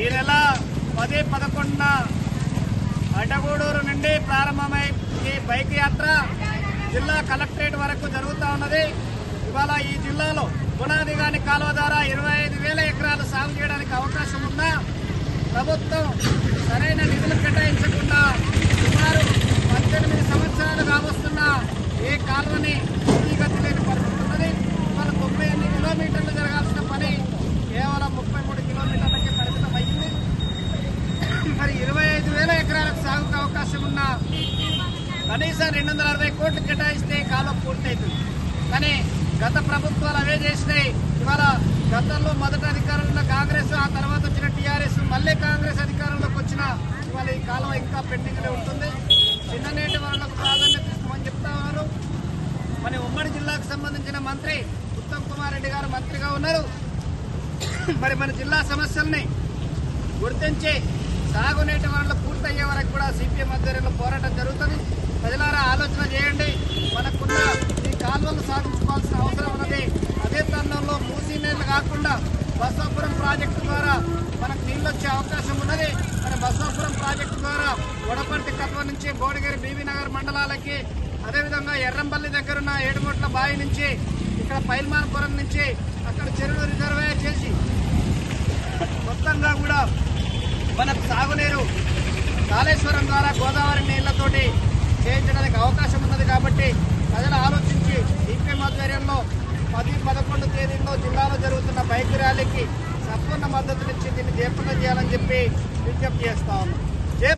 ఈ నెల పది పదకొండున అడ్డగూడూరు నుండి ప్రారంభమై ఈ బైక్ యాత్ర జిల్లా కలెక్టరేట్ వరకు జరుగుతూ ఉన్నది. ఇవాళ ఈ జిల్లాలో పునాది కాని కాలువ ద్వారా ఇరవై ఐదు వేల ఎకరాలు సాగు చేయడానికి అవకాశం ఉందా ప్రభుత్వం సరైన మరి ఇరవై ఐదు వేల ఎకరాలకు సాగుకు అవకాశం ఉన్న కనీసం రెండు వందల అరవై కోట్లు కేటాయిస్తే కాలం పూర్తవుతుంది కానీ గత ప్రభుత్వాలు అవే చేసినాయి. ఇవాళ గతంలో మొదట అధికారంలో ఉన్న కాంగ్రెస్ ఆ తర్వాత వచ్చిన టీఆర్ఎస్ మళ్ళీ కాంగ్రెస్ అధికారంలోకి వచ్చిన ఇవాళ ఈ కాలం ఇంకా పెండింగ్లో ఉంటుంది. చిన్ననేటి వాళ్ళకు ప్రాధాన్యత ఇస్తామని చెప్తా ఉన్నారు. మన ఉమ్మడి జిల్లాకు సంబంధించిన మంత్రి ఉత్తమ్ కుమార్ రెడ్డి గారు మంత్రిగా ఉన్నారు. మరి మన జిల్లా సమస్యల్ని గుర్తించి సాగునీటి వనరులు పూర్తయ్యే వరకు కూడా సిపిఎం ఆధ్వర్యంలో పోరాటం జరుగుతుంది. ప్రజలారా ఆలోచన చేయండి. మనకున్న ఈ కాలువలు సాధించుకోవాల్సిన అవసరం ఉన్నది. అదే తరుణంలో మూసీ నీళ్ళు కాకుండా బసవాపురం ప్రాజెక్టు ద్వారా మనకు నీళ్ళు వచ్చే అవకాశం ఉన్నది. మరి బసవాపురం ప్రాజెక్టు ద్వారా వడపర్తి కత్వ నుంచి బోడిగేరి బీబీనగర్ మండలాలకి అదేవిధంగా ఎర్రంపల్లి దగ్గర ఉన్న ఏడుమూట్ల బావి నుంచి ఇక్కడ పైల్మాన్పురం నుంచి మనకు సాగునీరు కాళేశ్వరం ద్వారా గోదావరి నీళ్ళతోటి చేయించడానికి అవకాశం ఉన్నది కాబట్టి ప్రజలు ఆలోచించి ఈపీఎం ఆధ్వర్యంలో పది పదకొండు తేదీల్లో జిల్లాలో జరుగుతున్న బైక్ ర్యాలీకి సంపూర్ణ మద్దతునిచ్చి దీన్ని జయప్రదం చేయాలని చెప్పి విజ్ఞప్తి చేస్తా ఉన్నాం.